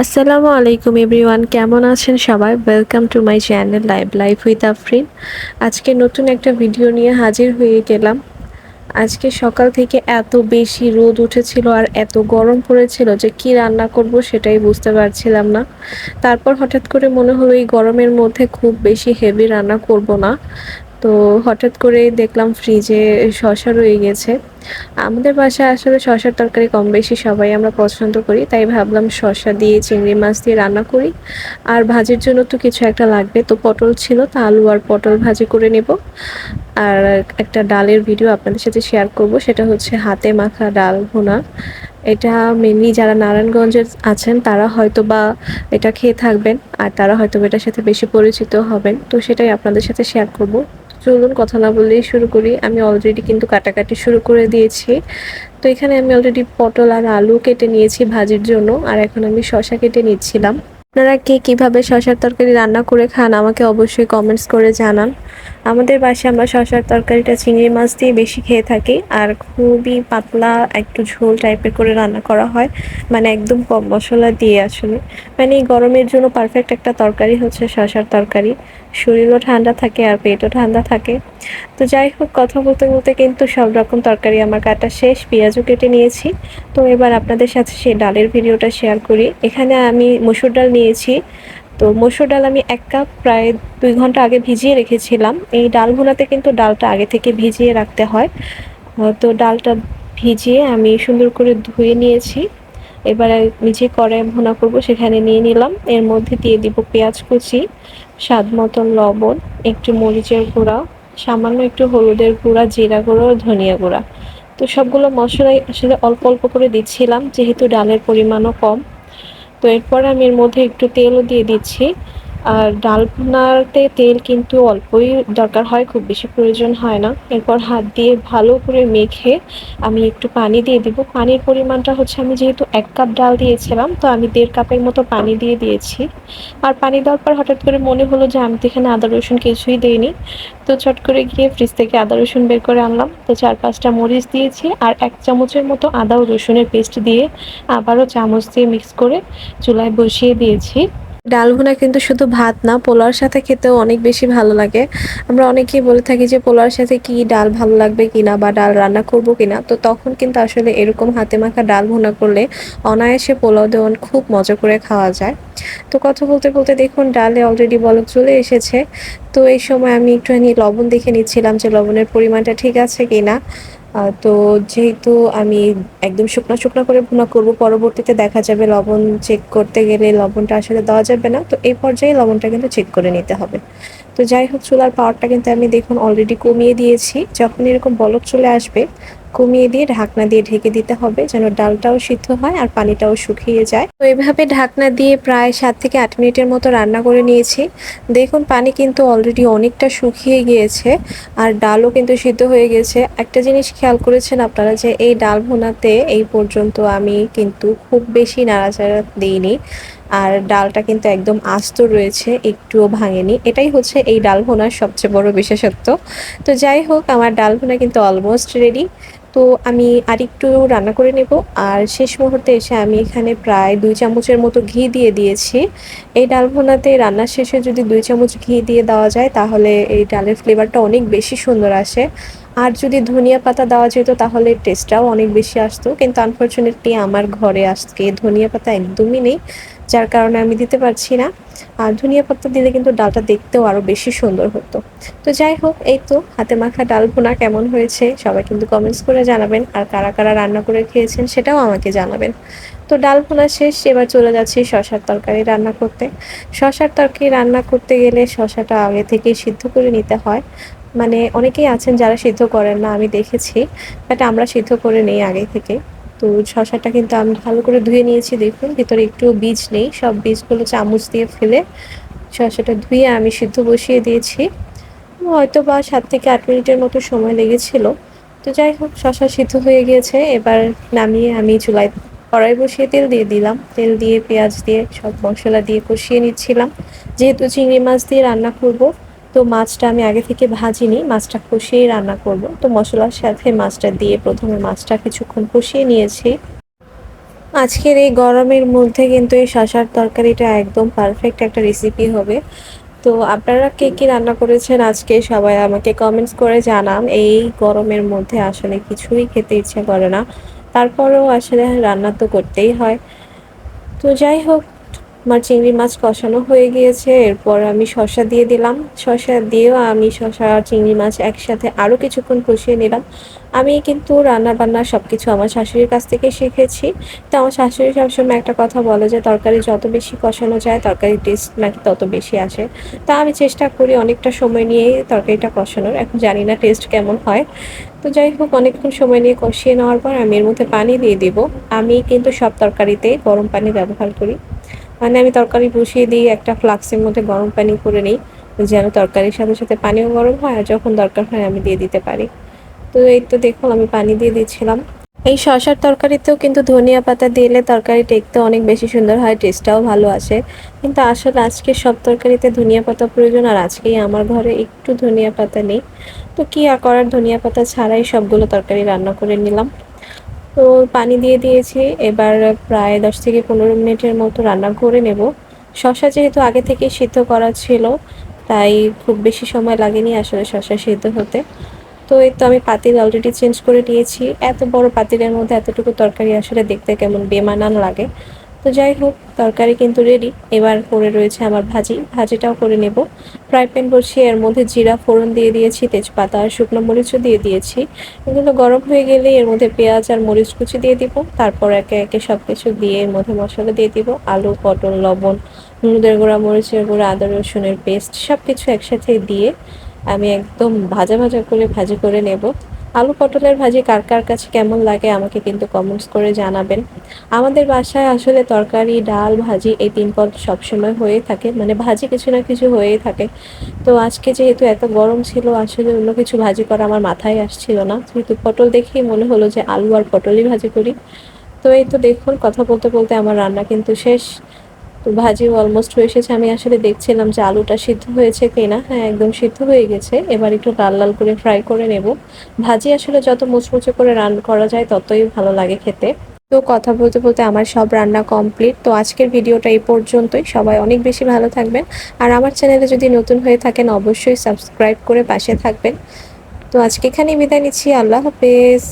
আসসালামু আলাইকুম এভরিওয়ান, কেমন আছেন সবাই? Welcome to my channel live life with Afrin আজকে নতুন একটা ভিডিও নিয়ে হাজির হয়ে গেলাম। আজকে সকাল থেকে এত বেশি রোদ উঠেছিল আর এত গরম পড়েছিল যে কি রান্না করব সেটাই বুঝতে পারছিলাম না। তারপর হঠাৎ করে মনে হলো এই গরমের মধ্যে খুব বেশি হেভি রান্না করব না। তো হঠাৎ করে দেখলাম ফ্রিজে শশা রয়ে গেছে। আমাদের বাসায় আসলে শশার তরকারি কম বেশি সবাই আমরা পছন্দ করি, তাই ভাবলাম শশা দিয়ে চিংড়ি মাছ দিয়ে রান্না করি। আর ভাজির জন্য তো কিছু একটা লাগবে, তো পটল ছিল, তা আলু আর পটল ভাজি করে নেব। আর একটা ডালের ভিডিও আপনাদের সাথে শেয়ার করব, সেটা হচ্ছে হাতে মাখা ডাল ভুনা। এটা মেনলি যারা নারায়ণগঞ্জের আছেন, তারা হয়তো বা এটা খেয়ে থাকবেন, আর তারা হয়তো এটার সাথে বেশি পরিচিত হবেন। তো সেটাই আপনাদের সাথে শেয়ার করব। চলুন, কথা না বললেই শুরু করি। আমি অলরেডি কিন্তু কাটাকাটি শুরু করে দিয়েছি। তো এখানে আমি অলরেডি পটল আর আলু কেটে নিয়েছি ভাজির জন্য, আর এখন আমি শশা কেটে নিচ্ছিলাম। আপনারা কে কীভাবে শশার তরকারি রান্না করে খান, আমাকে অবশ্যই কমেন্টস করে জানান। আমাদের বাসায় আমরা শশার তরকারিটা চিংড়ি মাছ দিয়ে বেশি খেয়ে থাকি, আর খুবই পাতলা একটু ঝোল টাইপের করে রান্না করা হয় মানে একদম কম মশলা দিয়ে আসলে। মানে এই গরমের জন্য পারফেক্ট একটা তরকারি হচ্ছে শশার তরকারি। শরীরও ঠান্ডা থাকে আর পেটও ঠান্ডা থাকে। তো যাই হোক, কথা বলতে বলতে কিন্তু সব রকম তরকারি আমার কাটা শেষ, পেঁয়াজও কেটে নিয়েছি। তো এবার আপনাদের সাথে সেই ডালের ভিডিওটা শেয়ার করি। এখানে আমি মসুর ডাল নিয়েছি। তো মসুর ডাল আমি এক কাপ প্রায় দুই ঘণ্টা আগে ভিজিয়ে রেখেছিলাম। এই ডালগুলোতে কিন্তু ডালটা আগে থেকে ভিজিয়ে রাখতে হয়। তো ডালটা ভিজিয়ে আমি সুন্দর করে ধুয়ে নিয়েছি। এবারে নিচে কড়াই ভোনা করব, সেখানে নিয়ে নিলাম। এর মধ্যে দিয়ে দিব পেঁয়াজ কুচি, স্বাদ মতন লবণ, একটু মরিচের গুঁড়া, সামান্য একটু হলুদের গুঁড়া, জিরা গুঁড়ো ধনিয়া গুঁড়া। তো সবগুলো মশলাই আসলে অল্প অল্প করে দিচ্ছিলাম, যেহেতু ডালের পরিমাণও কম। তো এরপর আমি এর মধ্যে একটু তেলও দিয়ে দিচ্ছি। আর ডাল ভুনাতে তেল কিন্তু অল্পই দরকার হয়, খুব বেশি প্রয়োজন হয় না। এরপর হাত দিয়ে ভালো করে মেখে আমি একটু পানি দিয়ে দিব। পানির পরিমাণটা হচ্ছে আমি যেহেতু এক কাপ ডাল দিয়েছিলাম, তো আমি দেড় কাপের মতো পানি দিয়ে দিয়েছি। আর পানি দেওয়ার পর হঠাৎ করে মনে হলো যে আমি তো এখানে আদা, রসুন কিছুই দিইনি। তো চট করে গিয়ে ফ্রিজ থেকে আদা, রসুন বের করে আনলাম। তো চার পাঁচটা মরিচ দিয়েছি আর এক চামচের মতো আদা ও রসুনের পেস্ট দিয়ে আবারও চামচ দিয়ে মিক্স করে চুলায় বসিয়ে দিয়েছি। ডাল ভুনা কিন্তু শুধু ভাত না, পোলাওর সাথে খেতেও অনেক বেশি ভালো লাগে। আমরা অনেকেই বলে থাকি যে, পোলাওর সাথে কি ডাল ভালো লাগবে কিনা বা ডাল রান্না করব কিনা? তো তখন কিন্তু আসলে এরকম হাতে মাখা ডাল ভুনা করলে অনায়াসে পোলাও দেওয়ান খুব মজা করে খাওয়া যায়। তো কথা বলতে বলতে দেখুন, ডালে অলরেডি বলক চলে এসেছে। তো এই সময় আমি একটুখানি লবণ দেখে নিচ্ছিলাম যে, লবণের পরিমাণটা ঠিক আছে কিনা। তো যেহেতু আমি একদম শুকনো শুকনো করে ভুনা করব, পরবর্তীতে দেখা যাবে লবণ চেক করতে গেলে লবণটা আসলে দেওয়া যাবে না। তো এই পর্যায়ে লবণটা কিন্তু চেক করে নিতে হবে। তো যাই হোক, চুলার পাওয়ারটা কিন্তু আমি দেখুন অলরেডি কমিয়ে দিয়েছি। যখন এরকম বলক চলে আসবে কমিয়ে দিয়ে ঢাকনা দিয়ে ঢেকে দিতে হবে যেন ডালটাও সিদ্ধ হয় আর পানিটাও শুকিয়ে যায়। তো এভাবে ঢাকনা দিয়ে প্রায় সাত থেকে আট মিনিটের মতো রান্না করে নিয়েছি। দেখুন, পানি কিন্তু অলরেডি অনেকটা শুকিয়ে গিয়েছে আর ডালও কিন্তু সিদ্ধ হয়ে গেছে। একটা জিনিস খেয়াল করেছেন আপনারা যে এই ডাল ভুনাতে এই পর্যন্ত আমি কিন্তু খুব বেশি নাড়াচাড়া দিইনি আর ডালটা কিন্তু একদম আস্ত রয়েছে, একটুও ভাঙেনি। এটাই হচ্ছে এই ডাল ভুনার সবচেয়ে বড় বিশেষত্ব। তো যাই হোক, আমার ডাল ভুনা কিন্তু অলমোস্ট রেডি তো আমি আরেকটু রান্না করে নেব। আর শেষ মুহূর্তে এসে আমি এখানে প্রায় দুই চামচের মতো ঘি দিয়ে দিয়েছি। এই ডাল ভুনাতে রান্নার শেষে যদি দুই চামচ ঘি দিয়ে দেওয়া যায়, তাহলে এই ডালের ফ্লেভারটা অনেক বেশি সুন্দর আসে। আর যদি ধনিয়া পাতা দেওয়া যেত, তাহলে টেস্টটাও অনেক বেশি আসতো। কিন্তু আনফর্চুনেটলি আমার ঘরে আজকে ধনিয়া পাতা একদমই নেই। যার কারণে আমি দিতে পারছি না। আর ধনিয়া পাতা দিলে কিন্তু ডালটা দেখতেও আরও বেশি সুন্দর হতো। তো যাই হোক, এই তো হাতে মাখা ডাল ভুনা কেমন হয়েছে সবাই কিন্তু কমেন্টস করে জানাবেন। আর কারা কারা রান্না করে খেয়েছেন সেটাও আমাকে জানাবেন। তো ডাল ভুনা শেষ, এবার চলে যাচ্ছি শশার তরকারি রান্না করতে। শশার তরকারি রান্না করতে গেলে শশাটা আগে থেকে সিদ্ধ করে নিতে হয়। মানে অনেকেই আছেন যারা সিদ্ধ করেন না, আমি দেখেছি। বাট আমরা সিদ্ধ করে নেই আগে থেকে। তো শশাটা কিন্তু আমি ভালো করে ধুয়ে নিয়েছি, দেখুন। ভিতরে একটু বীজ নেই, সব বীজগুলো চামচ দিয়ে ফেলে শশাটা ধুয়ে আমি সিদ্ধ বসিয়ে দিয়েছি। হয়তো বা সাত থেকে আট মিনিটের মতো সময় লেগেছিল। তো যাই হোক, শশা সিদ্ধ হয়ে গিয়েছে। এবার নামিয়ে আমি চুলায় কড়াই বসিয়ে তেল দিয়ে দিলাম। তেল দিয়ে, পেঁয়াজ দিয়ে, সব মশলা দিয়ে কষিয়ে নিচ্ছিলাম। যেহেতু চিংড়ি মাছ দিয়ে রান্না করব তো মাছটা আমি আগে থেকে ভাজিনি, মাছটা কষিয়েই রান্না করব। তো মশলার সাথে মাছটা দিয়ে প্রথমে মাছটা কিছুক্ষণ কষিয়ে নিয়েছি। আজকের এই গরমের মধ্যে কিন্তু এই শশার তরকারিটা একদম পারফেক্ট একটা রেসিপি হবে। তো আপনারা কে কী রান্না করেছেন আজকে সবাই আমাকে কমেন্টস করে জানান। এই গরমের মধ্যে আসলে কিছুই খেতে ইচ্ছে করে না। তারপরেও আসলে রান্না তো করতেই হয়। তো যাই হোক আমার চিংড়ি মাছ কষানো হয়ে গিয়েছে, এরপর আমি শসা দিয়ে দিলাম। শসা দিয়েও আমি শসা আর চিংড়ি মাছ একসাথে আরও কিছুক্ষণ কষিয়ে নিলাম। আমি কিন্তু রান্না বান্না সব কিছু আমার শাশুড়ির কাছ থেকে শিখেছি। তো আমার শাশুড়ি সবসময় একটা কথা বলে যে, তরকারি যত বেশি কষানো যায়, তরকারির টেস্ট নাকি তত বেশি আসে। তা আমি চেষ্টা করি অনেকটা সময় নিয়েই তরকারিটা কষানোর। এখন জানি না টেস্ট কেমন হয়। তো যাই হোক, অনেকক্ষণ সময় নিয়ে কষিয়ে নেওয়ার পর আমি এর মধ্যে পানি দিয়ে দিব। আমি কিন্তু সব তরকারিতে গরম পানি ব্যবহার করি। মানে আমি তরকারি বসিয়ে দিই, একটা ফ্লাক্সের মধ্যে গরম পানি করে নিই, যেন তরকারির সাথে সাথে পানিও গরম হয় আর যখন দরকার হয় আমি দিয়ে দিতে পারি। তো এই তো দেখুন, আমি পানি দিয়ে দিচ্ছিলাম। এই শশার তরকারিতেও কিন্তু ধনিয়া পাতা দিলে তরকারি দেখতে অনেক বেশি সুন্দর হয়, টেস্টটাও ভালো আসে। কিন্তু আসলে আজকে সব তরকারিতে ধনিয়া পাতা প্রয়োজন আর আজকেই আমার ঘরে একটু ধনিয়া পাতা নেই। তো কী আর করার? ধনিয়া পাতা ছাড়াই সবগুলো তরকারি রান্না করে নিলাম। তো পানি দিয়ে দিয়েছি। এবার প্রায় দশ থেকে পনেরো মিনিটের মতো রান্না করে নেব। শশা যেহেতু আগে থেকে সিদ্ধ করা ছিল, তাই খুব বেশি সময় লাগেনি আসলে শশা সিদ্ধ হতে। তো এই তো আমি পাতিল অলরেডি চেঞ্জ করে নিয়েছি। এত বড় পাতিলের মধ্যে এতটুকু তরকারি আসলে দেখতে কেমন বেমানান লাগে। তো যাই হোক, তরকারি কিন্তু রেডি এবার করে রয়েছে আমার ভাজি। ভাজিটাও করে নেব। ফ্রাই প্যান বসিয়ে এর মধ্যে জিরা, ফোড়ন দিয়ে দিয়েছি, তেজপাতা আর শুকনো মরিচও দিয়ে দিয়েছি। এগুলো গরম হয়ে গেলে এর মধ্যে পেঁয়াজ আর মরিচ কুচি দিয়ে দিব। তারপর একে একে সব কিছু দিয়ে এর মধ্যে মশলা দিয়ে দিব। আলু, পটল, লবণ, হলুদের গুঁড়া, মরিচের গুঁড়া, আদা, রসুনের পেস্ট সব কিছু একসাথে দিয়ে আমি একদম ভাজা ভাজা করে ভাজি করে নেব। আলু পটলের ভাজি কার কার কাছে কেমন লাগে আমাকে কিন্তু কমেন্টস করে জানাবেন। আমাদের বাসায় আসলে তরকারি, ডাল, ভাজি এই তিন পদ সবসময় হয়ে থাকে। মানে ভাজি কিছু না কিছু হয়েই থাকে। তো আজকে যেহেতু এত গরম ছিল, আসলে অন্য কিছু ভাজি করা আমার মাথায় আসছিল না। কিন্তু পটল দেখেই মনে হলো যে আলু আর পটলই ভাজি করি। তো এই তো দেখুন, কথা বলতে বলতে আমার রান্না কিন্তু শেষ। তো ভাজিও অলমোস্ট হয়ে এসেছে। আমি আসলে দেখছিলাম যে আলুটা সিদ্ধ হয়েছে কিনা। হ্যাঁ একদম সিদ্ধ হয়ে গেছে। এবার একটু লাল লাল করে ফ্রাই করে নেব। ভাজি আসলে যত মুচমুচে করে রান করা যায়, ততই ভালো লাগে খেতে। তো কথা বলতে বলতে আমার সব রান্না কমপ্লিট তো আজকের ভিডিওটা এই পর্যন্তই। সবাই অনেক বেশি ভালো থাকবেন। আর আমার চ্যানেলে যদি নতুন হয়ে থাকেন, অবশ্যই সাবস্ক্রাইব করে পাশে থাকবেন। তো আজকে এখানেই বিদায় নিচ্ছি। আল্লাহ হাফেজ।